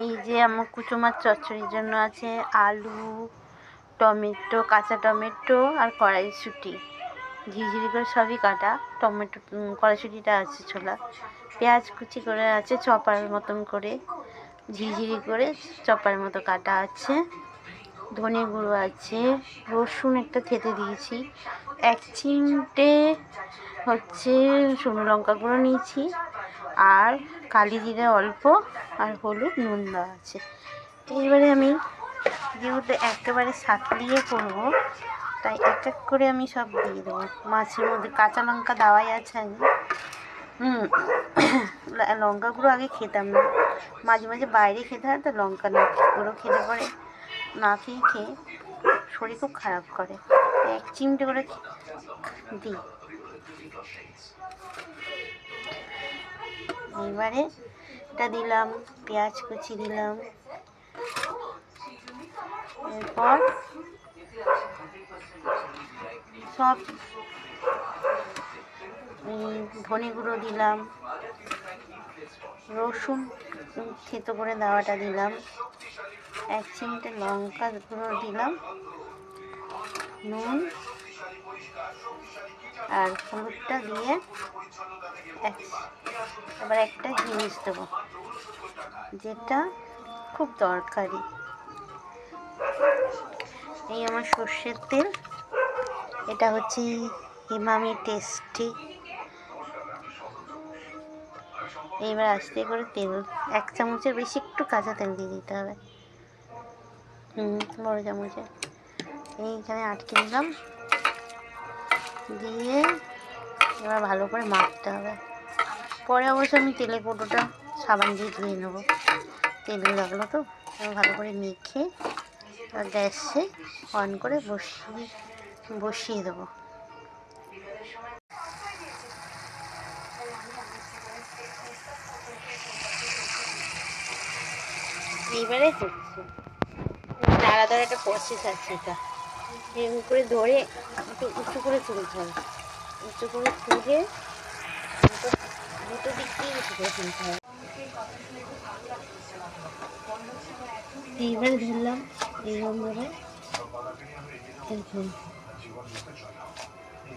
এই যে আমার কুচো মাছ চচ্চড়ির জন্য আছে আলু, টমেটো, কাঁচা টমেটো আর কড়াইশুঁটি। ঝিরিঝিরি করে সবই কাটা। টমেটো কড়াইশুঁটিটা আছে ছোলা। পেঁয়াজ কুচি করে আছে চপার মতন করে। ঝিরিঝিরি করে চপার মতো কাটা আছে। ধনে গুঁড়ো আছে। রসুন একটা থেতে দিয়েছি। এক চিমটে হচ্ছে শুকনো লঙ্কা গুঁড়ো নিয়েছি। আর কালি জিরে অল্প আর হলুদ নুন দেওয়া আছে। এইবারে আমি যেহেতু একেবারে সাতলিয়ে করব, তাই এক এক করে আমি সব দিয়ে দেবো। মাছের মধ্যে কাঁচা লঙ্কা দেওয়াই আছে আমি হুম লঙ্কা গুঁড়ো আগে খেতাম না। মাঝে মাঝে বাইরে খেতে হয়, তো লঙ্কা না গুঁড়ো খেতে পরে না খেয়ে খেয়ে শরীর খুব খারাপ করে। এক চিমটে করে দিই। এবারে এটা দিলাম, পেঁয়াজ কুচি দিলাম। এরপর সব ধনে গুঁড়ো দিলাম। রসুন থেতো করে দেওয়াটা দিলাম। এক চিমটে লঙ্কা গুঁড়ো দিলাম। নুন আর হলুদটা দিয়ে আবার একটা জিনিস দেবো, যেটা খুব দরকারি। এই আমার সর্ষের তেল, এটা হচ্ছে হিমামি টেস্টি। এইবার আস্তে করে তেল, এক চামচের বেশি একটু কাঁচা তেল দিয়ে দিতে হবে। হুম, বড় চামচে এইখানে আটকে দিলাম। দিয়ে এবার ভালো করে মাখতে হবে। পরে অবশ্য আমি তেলে কোটোটা সাবান দিয়ে ধুয়ে নেব। তেল লাগল তো, এবার ভালো করে মেখে গ্যাসে অন করে বসিয়ে বসিয়ে দেবো। এইবারে হচ্ছে। আলাদা একটা প্রসেস আছে এটা। এরকম করে ধরে একটু উঁচু করে তুলতে হবে। উঁচু করে তুলে দুটো দিক দিয়ে উঁচু করে তুলতে হবে। এইবারে ধরলাম, এইরকম ধরে এরকম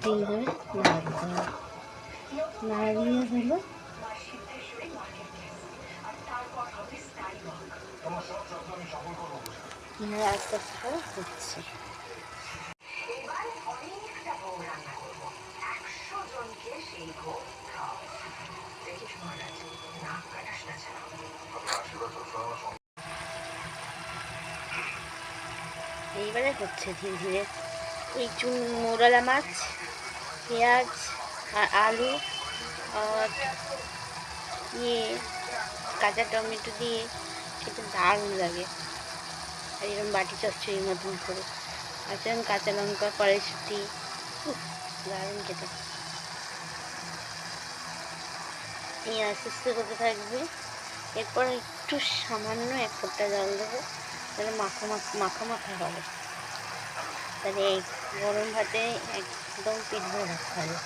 এইভাবে নাড়া দিতে হবে। নাড়া হলো। আস্তে আস্তে করে হচ্ছে। এইবারে হচ্ছে ধীরে ধীরে। এই চুন, মোরালা মাছ, পেঁয়াজ আর আলু আর ইয়ে কাঁচা টমেটো দিয়ে খেতে দারুণ লাগে। আর এরকম বাটি চচ্চড়ির মতন করে। আর কাঁচা লঙ্কা, কড়াইশুটি দারুণ খেতে। এই আস্তে আস্তে হতে থাকবে। এরপর একটু সামান্য এক ফোঁটা জল দেবো, তাহলে মাখা মাখা মাখা হবে। তাহলে গরম ভাতে একদম পিঠে রাখতে হবে